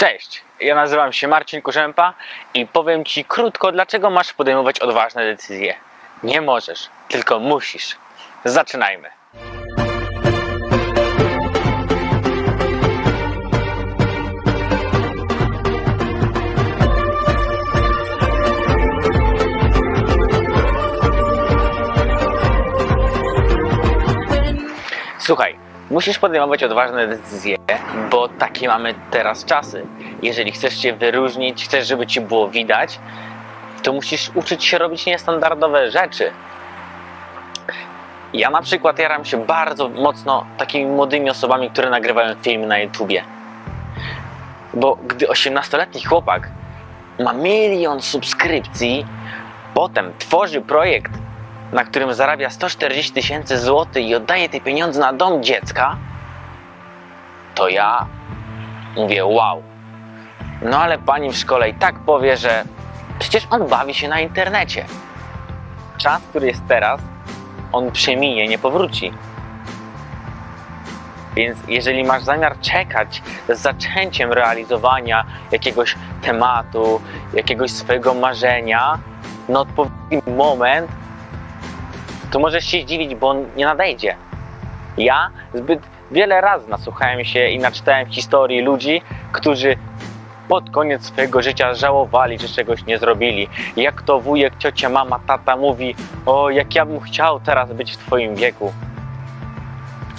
Cześć, ja nazywam się Marcin Kurzępa i powiem Ci krótko, dlaczego masz podejmować odważne decyzje. Nie możesz, tylko musisz. Zaczynajmy. Słuchaj, musisz podejmować odważne decyzje, bo takie mamy teraz czasy. Jeżeli chcesz się wyróżnić, chcesz, żeby ci było widać, to musisz uczyć się robić niestandardowe rzeczy. Ja na przykład jaram się bardzo mocno takimi młodymi osobami, które nagrywają filmy na YouTubie. Bo gdy 18-letni chłopak ma milion subskrypcji, potem tworzy projekt na którym zarabia 140 tysięcy złotych i oddaje te pieniądze na dom dziecka, to ja mówię wow. No ale pani w szkole i tak powie, że przecież on bawi się na internecie. Czas, który jest teraz, on przeminie, nie powróci. Więc jeżeli masz zamiar czekać z zaczęciem realizowania jakiegoś tematu, jakiegoś swojego marzenia, na odpowiedni moment, to możesz się zdziwić, bo on nie nadejdzie. Ja zbyt wiele razy nasłuchałem się i naczytałem historii ludzi, którzy pod koniec swojego życia żałowali, że czegoś nie zrobili. Jak to wujek, ciocia, mama, tata mówi, o jak ja bym chciał teraz być w twoim wieku.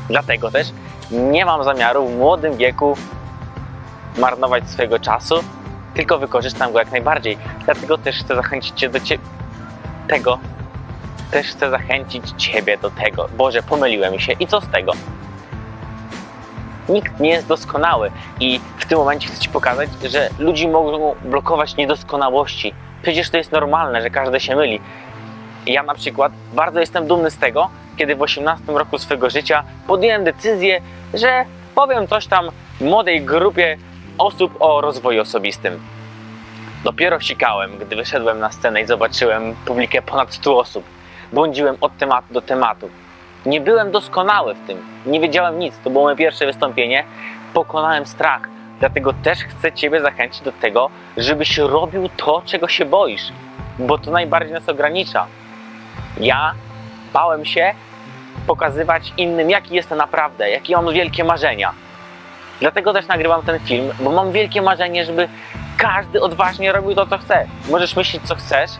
Dlatego też nie mam zamiaru w młodym wieku marnować swojego czasu, tylko wykorzystam go jak najbardziej. Dlatego też chcę zachęcić Cię do tego, też chcę zachęcić Ciebie do tego. Boże, pomyliłem się i co z tego? Nikt nie jest doskonały i w tym momencie chcę Ci pokazać, że ludzi mogą blokować niedoskonałości. Przecież to jest normalne, że każdy się myli. Ja na przykład bardzo jestem dumny z tego, kiedy w 18 roku swojego życia podjąłem decyzję, że powiem coś tam młodej grupie osób o rozwoju osobistym. Dopiero sikałem, gdy wyszedłem na scenę i zobaczyłem publikę ponad 100 osób błądziłem od tematu do tematu. Nie byłem doskonały w tym, nie wiedziałem nic. To było moje pierwsze wystąpienie. Pokonałem strach. Dlatego też chcę Ciebie zachęcić do tego, żebyś robił to, czego się boisz, bo to najbardziej nas ogranicza. Ja bałem się pokazywać innym, jaki jestem naprawdę, jakie mam wielkie marzenia. Dlatego też nagrywam ten film, bo mam wielkie marzenie, żeby każdy odważnie robił to, co chce. Możesz myśleć, co chcesz,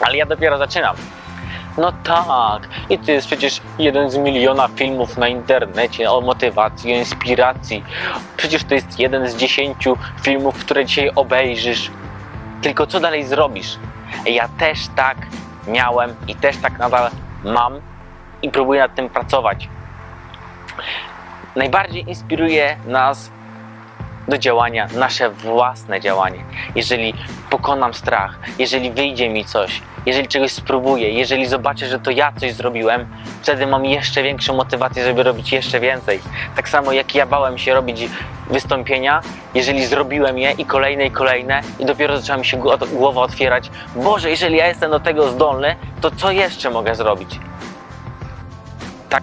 ale ja dopiero zaczynam. No tak, i to jest przecież jeden z miliona filmów na internecie o motywacji, o inspiracji. Przecież to jest jeden z dziesięciu filmów, które dzisiaj obejrzysz. Tylko co dalej zrobisz? Ja też tak miałem i też tak nadal mam i próbuję nad tym pracować. Najbardziej inspiruje nas do działania nasze własne działanie. Jeżeli pokonam strach, jeżeli wyjdzie mi coś, jeżeli czegoś spróbuję, jeżeli zobaczę, że to ja coś zrobiłem, wtedy mam jeszcze większą motywację, żeby robić jeszcze więcej. Tak samo jak ja bałem się robić wystąpienia, jeżeli zrobiłem je i kolejne i kolejne i dopiero zaczęła mi się gło- głowa otwierać, Boże, jeżeli ja jestem do tego zdolny, to co jeszcze mogę zrobić? Tak